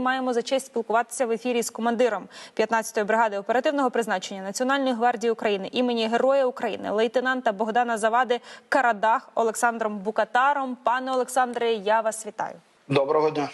Маємо за честь спілкуватися в ефірі з командиром 15-ї бригади оперативного призначення Національної гвардії України імені Героя України, лейтенанта Богдана Завади Карадах Олександром Букатаром. Пане Олександре, я вас вітаю. Доброго дня.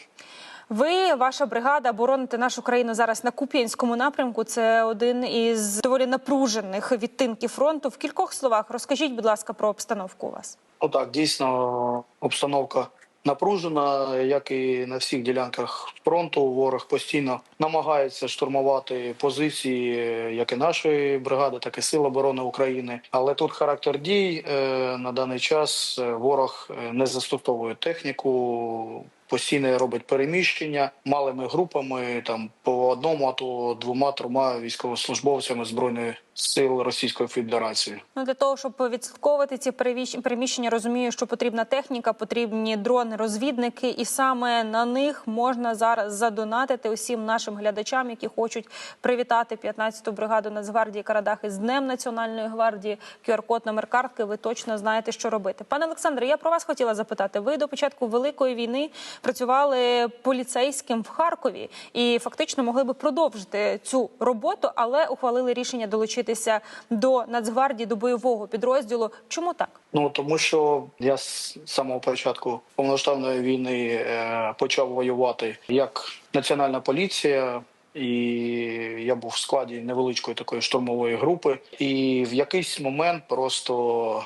Ви, ваша бригада, бороните нашу країну зараз на Куп'янському напрямку. Це один із доволі напружених відтинків фронту. В кількох словах розкажіть, будь ласка, про обстановку у вас. Ну так, дійсно обстановка напружена, як і на всіх ділянках фронту. Ворог постійно намагається штурмувати позиції, як і нашої бригади, так і Сил оборони України. Але тут характер дій е, на даний час е, ворог е, не застосовує техніку. Постійно робить переміщення малими групами, там по одному, а то двома трьома військовослужбовцями збройної сил Російської Федерації. Ну для того, щоб відслідковувати ці переміщення, розумію, що потрібна техніка, потрібні дрони-розвідники, і саме на них можна зараз задонатити усім нашим глядачам, які хочуть привітати 15-ту бригаду Нацгвардії Карадах із Днем Національної гвардії. QR-код номер картки. Ви точно знаєте, що робити. Пане Олександре, я про вас хотіла запитати. Ви до початку великої війни працювали поліцейським в Харкові і фактично могли би продовжити цю роботу, але ухвалили рішення долучитися до Нацгвардії, до бойового підрозділу. Чому так? Ну тому що я з самого початку повноштабної війни е, почав воювати як національна поліція. І я був в складі невеличкої такої штурмової групи, і в якийсь момент просто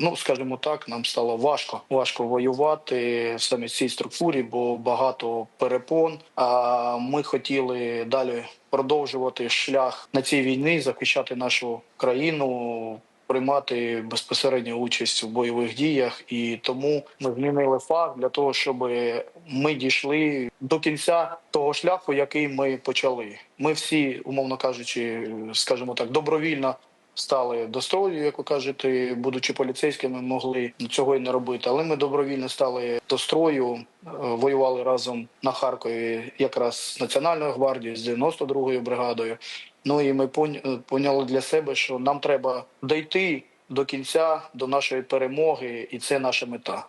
ну скажімо так, нам стало важко важко воювати в цій структурі, бо багато перепон. А ми хотіли далі продовжувати шлях на цій війні, захищати нашу країну приймати безпосередню участь у бойових діях, і тому ми змінили фах для того, щоб ми дійшли до кінця того шляху, який ми почали. Ми всі, умовно кажучи, скажімо так, добровільно. Стали до строю, як ви кажете, будучи поліцейськими, могли цього і не робити. Але ми добровільно стали до строю, е, воювали разом на Харкові, якраз з Національною гвардією, з 92-ю бригадою. Ну і ми пон- поняли для себе, що нам треба дійти до кінця, до нашої перемоги, і це наша мета.